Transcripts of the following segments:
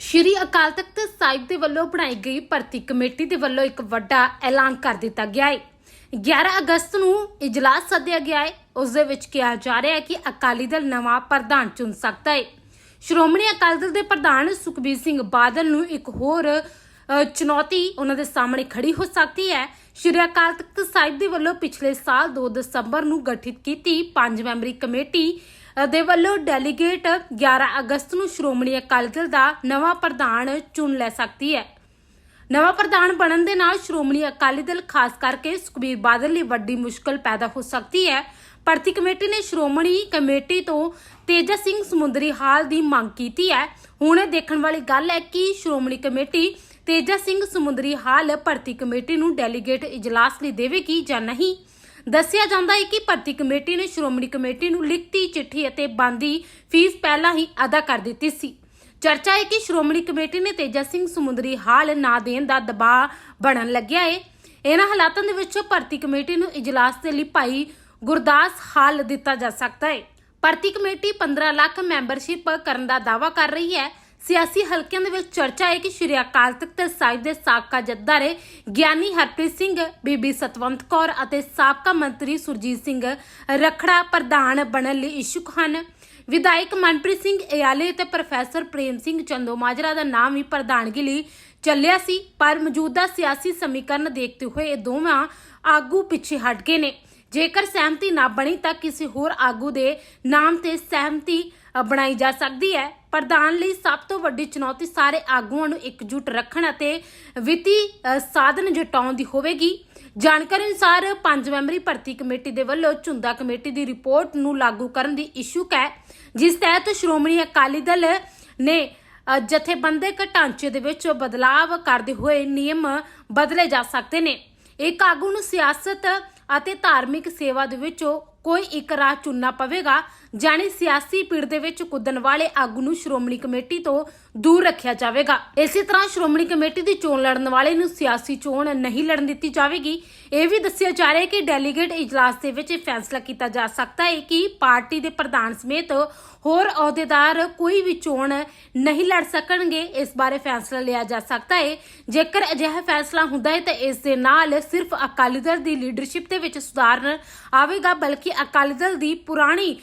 ਸ਼੍ਰੀ ਅਕਾਲ ਤਖਤ ਸਾਹਿਬ ਦੇ ਵੱਲੋਂ ਬਣਾਈ ਗਈ ਭਰਤੀ ਕਮੇਟੀ ਦੇ ਵੱਲੋਂ ਇੱਕ ਵੱਡਾ ਐਲਾਨ ਕਰ ਦਿੱਤਾ ਗਿਆ ਹੈ 11 ਅਗਸਤ ਨੂੰ ਇਜਲਾਸ ਸੱਦਿਆ ਗਿਆ ਹੈ ਉਸ ਦੇ ਵਿੱਚ ਕਿਹਾ ਜਾ ਰਿਹਾ ਹੈ ਕਿ ਅਕਾਲੀ ਦਲ ਨਵਾਂ ਪ੍ਰਧਾਨ ਚੁਣ ਸਕਦਾ ਹੈ ਸ਼੍ਰੋਮਣੀ ਅਕਾਲੀ ਦਲ ਦੇ ਪ੍ਰਧਾਨ ਸੁਖਬੀਰ ਸਿੰਘ ਬਾਦਲ ਨੂੰ ਇੱਕ ਹੋਰ ਚੁਣੌਤੀ ਉਹਨਾਂ ਦੇ ਸਾਹਮਣੇ ਖੜੀ ਹੋ ਸਕਦੀ ਹੈ। ਸ਼੍ਰੀ ਅਕਾਲ ਤਖਤ ਸਾਹਿਬ ਦੇ ਵੱਲੋਂ ਪਿਛਲੇ ਸਾਲ 2 ਦਸੰਬਰ ਨੂੰ ਗਠਿਤ ਕੀਤੀ ਪੰਜ ਮੈਂਬਰੀ ਕਮੇਟੀ ਦੇ ਵੱਲੋਂ ਡੈਲੀਗੇਟ 11 ਅਗਸਤ ਨੂੰ ਸ਼੍ਰੋਮਣੀ ਅਕਾਲੀ ਦਲ ਦਾ ਨਵਾਂ ਪ੍ਰਧਾਨ ਚੁਣ ਲੈ ਸਕਦੀ ਹੈ। ਨਵਾਂ ਪ੍ਰਧਾਨ ਬਣਨ ਦੇ ਨਾਲ ਸ਼੍ਰੋਮਣੀ ਅਕਾਲੀ ਦਲ ਖਾਸ ਕਰਕੇ ਸੁਖਬੀਰ ਬਾਦਲ ਲਈ ਵੱਡੀ ਮੁਸ਼ਕਲ ਪੈਦਾ ਹੋ ਸਕਦੀ ਹੈ। ਭਰਤੀ ਕਮੇਟੀ ਨੇ ਸ਼੍ਰੋਮਣੀ ਕਮੇਟੀ ਤੋਂ ਤੇਜਾ ਸਿੰਘ ਸਮੁੰਦਰੀ ਹਾਲ ਦੀ ਮੰਗ ਕੀਤੀ ਹੈ। ਹੁਣ ਇਹ ਦੇਖਣ ਵਾਲੀ ਗੱਲ ਹੈ ਕਿ ਸ਼੍ਰੋਮਣੀ ਕਮੇਟੀ ਤੇਜਾ ਸਿੰਘ ਸਮੁੰਦਰੀ ਹਾਲ ਭਰਤੀ ਕਮੇਟੀ ਨੂੰ ਡੈਲੀਗੇਟ ਇਜਲਾਸ ਲਈ ਦੇਵੇਗੀ ਜਾਂ ਨਹੀਂ। ਦੱਸਿਆ ਜਾਂਦਾ ਹੈ ਕਿ ਭਰਤੀ ਕਮੇਟੀ ਨੇ ਸ਼੍ਰੋਮਣੀ ਕਮੇਟੀ ਨੂੰ ਲਿਖਤੀ ਚਿੱਠੀ ਅਤੇ ਬੰਦੀ ਫੀਸ ਪਹਿਲਾਂ ਹੀ ਅਦਾ ਕਰ ਦਿੱਤੀ ਸੀ। ਚਰਚਾ ਹੈ ਕਿ ਸ਼੍ਰੋਮਣੀ ਕਮੇਟੀ ਨੇ ਤੇਜਾ ਸਿੰਘ ਸਮੁੰਦਰੀ ਹਾਲ ਨਾ ਦੇਣ ਦਾ ਦਬਾਅ ਬਣਨ ਲੱਗਿਆ ਹੈ। ਇਹਨਾਂ ਹਾਲਾਤਾਂ ਦੇ ਵਿੱਚ ਭਰਤੀ ਕਮੇਟੀ ਨੂੰ ਇਜਲਾਸ ਦੇ ਲਈ ਭਾਈ ਗੁਰਦਾਸ ਹਾਲ ਦਿੱਤਾ ਜਾ ਸਕਦਾ ਹੈ। ਭਰਤੀ ਕਮੇਟੀ 15 ਲੱਖ ਮੈਂਬਰਸ਼ਿਪ ਕਰਨ ਦਾ ਦਾਅਵਾ ਕਰ ਰਹੀ ਹੈ। ਸਿਆਸੀ ਹਲਕਿਆਂ ਦੇ ਵਿੱਚ ਚਰਚਾ ਹੈ ਕਿ ਸ਼੍ਰੀ ਅਕਾਲ ਤਖਤ ਸਾਹਿਬ ਦੇ ਸਾਬਕਾ ਜੱਦਾਰੇ ਗਿਆਨੀ ਹਰਪ੍ਰੀਤ ਸਿੰਘ, ਬੀਬੀ ਸਤਵੰਤ ਕੌਰ ਅਤੇ ਸਾਬਕਾ ਮੰਤਰੀ ਸੁਰਜੀਤ ਸਿੰਘ ਰਖੜਾ ਪ੍ਰਧਾਨ ਬਣਨ ਲਈ ਇਛੁਕ ਹਨ। ਵਿਧਾਇਕ ਮਨਪ੍ਰੀਤ ਸਿੰਘ ਇਆਲੇ ਤੇ ਪ੍ਰੋਫੈਸਰ ਪ੍ਰੇਮ ਸਿੰਘ ਚੰਦੋਮਾਜਰਾ ਦਾ ਨਾਮ ਵੀ ਪ੍ਰਧਾਨਗੀ ਲਈ ਚੱਲਿਆ ਸੀ, ਪਰ ਮੌਜੂਦਾ ਸਿਆਸੀ ਸਮੀਕਰਨ ਦੇਖਦੇ ਹੋਏ ਇਹ ਦੋਵਾਂ ਆਗੂ ਪਿੱਛੇ ਹਟ ਗਏ ਨੇ। ਜੇਕਰ ਸਹਿਮਤੀ ਨਾ ਬਣੀ ਤਾਂ ਕਿਸੇ ਹੋਰ ਆਗੂ ਦੇ ਨਾਮ ਤੇ ਸਹਿਮਤੀ ਬਣਾਈ ਜਾ ਸਕਦੀ ਹੈ। ਪ੍ਰਧਾਨ ਲਈ ਸਭ ਤੋਂ ਵੱਡੀ ਚੁਣੌਤੀ ਸਾਰੇ ਆਗੂਆਂ ਨੂੰ ਇਕਜੁੱਟ ਰੱਖਣ ਅਤੇ ਵਿੱਤੀ ਸਾਧਨ ਜਟਾਉਣ ਦੀ ਹੋਵੇਗੀ। ਜਾਣਕਾਰੀ ਅਨੁਸਾਰ ਪੰਜ ਮੈਂਬਰੀ ਭਰਤੀ ਕਮੇਟੀ ਦੇ ਵੱਲੋਂ ਝੁੰਦਾ ਕਮੇਟੀ ਦੀ ਰਿਪੋਰਟ ਨੂੰ ਲਾਗੂ ਕਰਨ ਦੀ ਇਸ਼ੂਕ ਹੈ ਜਿਸ ਤਹਿਤ ਸ਼੍ਰੋਮਣੀ ਅਕਾਲੀ ਦਲ ਨੇ ਜਥੇਬੰਦਕ ਢਾਂਚੇ ਦੇ ਵਿੱਚ ਬਦਲਾਵ ਕਰਦੇ ਹੋਏ ਨਿਯਮ ਬਦਲੇ ਜਾ ਸਕਦੇ ਨੇ। ਇੱਕ ਆਗੂ ਨੂੰ ਸਿਆਸਤ ਅਤੇ ਧਾਰਮਿਕ ਸੇਵਾ ਦੇ ਵਿੱਚੋਂ ਕੋਈ ਇੱਕ ਰਾਹ ਚੁਣਨਾ ਪਵੇਗਾ ਜਾਣੀ ਸਿਆਸੀ ਪੀੜ ਦੇ ਵਿੱਚ ਕੁੱਦਣ ਵਾਲੇ ਆਗੂ ਨੂੰ ਸ਼੍ਰੋਮਣੀ ਕਮੇਟੀ ਤੋਂ ਦੂਰ ਰੱਖਿਆ ਜਾਵੇਗਾ। ਇਸੇ ਤਰ੍ਹਾਂ ਸ਼੍ਰੋਮਣੀ ਕਮੇਟੀ ਦੀ ਚੋਣ ਲੜਨ ਵਾਲੇ ਨੂੰ ਸਿਆਸੀ ਚੋਣ ਨਹੀਂ ਲੜਨ ਦਿੱਤੀ ਜਾਵੇਗੀ। ਇਹ ਵੀ ਦੱਸਿਆ ਜਾ ਰਿਹਾ ਹੈ ਕਿ ਡੈਲੀਗੇਟ ਇਜਲਾਸ ਦੇ ਵਿੱਚ ਇਹ ਫੈਸਲਾ ਕੀਤਾ ਜਾ ਸਕਦਾ ਹੈ ਕਿ ਪਾਰਟੀ ਦੇ ਪ੍ਰਧਾਨ ਸਮੇਤ ਹੋਰ ਅਹੁਦੇਦਾਰ ਕੋਈ ਵੀ ਚੋਣ ਨਹੀਂ ਲੜ ਸਕਣਗੇ। ਇਸ ਬਾਰੇ ਫੈਸਲਾ ਲਿਆ ਜਾ ਸਕਦਾ ਹੈ। ਜੇਕਰ ਅਜਿਹਾ ਫੈਸਲਾ ਹੁੰਦਾ ਹੈ ਤਾਂ ਇਸ ਦੇ ਨਾਲ ਸਿਰਫ ਅਕਾਲੀ ਦਲ ਦੀ ਲੀਡਰਸ਼ਿਪ ਦੇ ਵਿੱਚ ਸੁਧਾਰ ਆਵੇਗਾ, ਬਲਕਿ ਅਕਾਲੀ ਦਲ ਦੀ ਪੁਰਾਣੀ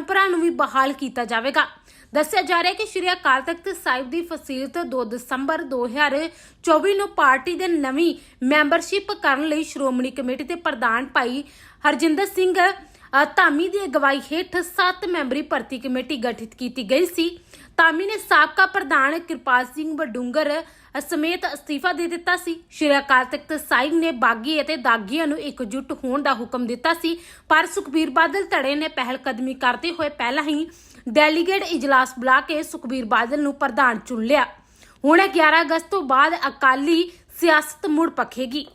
ਪਰੰਪਰਾ ਨੂੰ ਵੀ ਬਹਾਲ ਕੀਤਾ ਜਾਵੇਗਾ। ਦੱਸਿਆ ਜਾ ਰਿਹਾ ਹੈ ਕਿ ਸ਼੍ਰੀ ਅਕਾਲ ਤਖਤ ਸਾਹਿਬ ਦੀ ਫਸੀਲਤ 2 ਦਸੰਬਰ 2024 ਨੂੰ ਪਾਰਟੀ ਦੇ ਨਵੀਂ ਮੈਂਬਰਸ਼ਿਪ ਕਰਨ ਲਈ ਸ਼੍ਰੋਮਣੀ ਕਮੇਟੀ ਦੇ ਪ੍ਰਧਾਨ ਭਾਈ ਹਰਜਿੰਦਰ ਸਿੰਘ ਧਾਮੀ ਦੀ ਅਗਵਾਈ ਹੇਠ 7 ਮੈਂਬਰੀ ਭਰਤੀ ਕਮੇਟੀ ਗਠਿਤ ਕੀਤੀ ਗਈ ਸੀ। ਧਾਮੀ ਨੇ ਸਾਬਕਾ ਪ੍ਰਧਾਨ ਕਿਰਪਾਲ ਸਿੰਘ ਬਡੂੰਗਰ ਸਮੇਤ ਅਸਤੀਫਾ ਦੇ ਦਿੱਤਾ ਸੀ। ਸ਼੍ਰੀ ਅਕਾਲ ਤਖਤ ਸਾਹਿਬ ਨੇ ਬਾਗੀ ਅਤੇ ਦਾਗੀਆਂ ਨੂੰ ਇਕਜੁੱਟ ਹੋਣ ਦਾ ਹੁਕਮ ਦਿੱਤਾ ਸੀ, ਪਰ ਸੁਖਬੀਰ ਬਾਦਲ ਧੜੇ ਨੇ ਪਹਿਲ ਕਦਮੀ ਕਰਦੇ ਹੋਏ ਪਹਿਲਾਂ ਹੀ ਡੈਲੀਗੇਟ ਇਜਲਾਸ ਬੁਲਾ ਕੇ ਸੁਖਬੀਰ ਬਾਦਲ ਨੂੰ ਪ੍ਰਧਾਨ ਚੁਣ ਲਿਆ। ਹੁਣ 11 ਅਗਸਤ ਤੋਂ ਬਾਅਦ ਅਕਾਲੀ ਸਿਆਸਤ ਮੁੜ ਪਖੇਗੀ।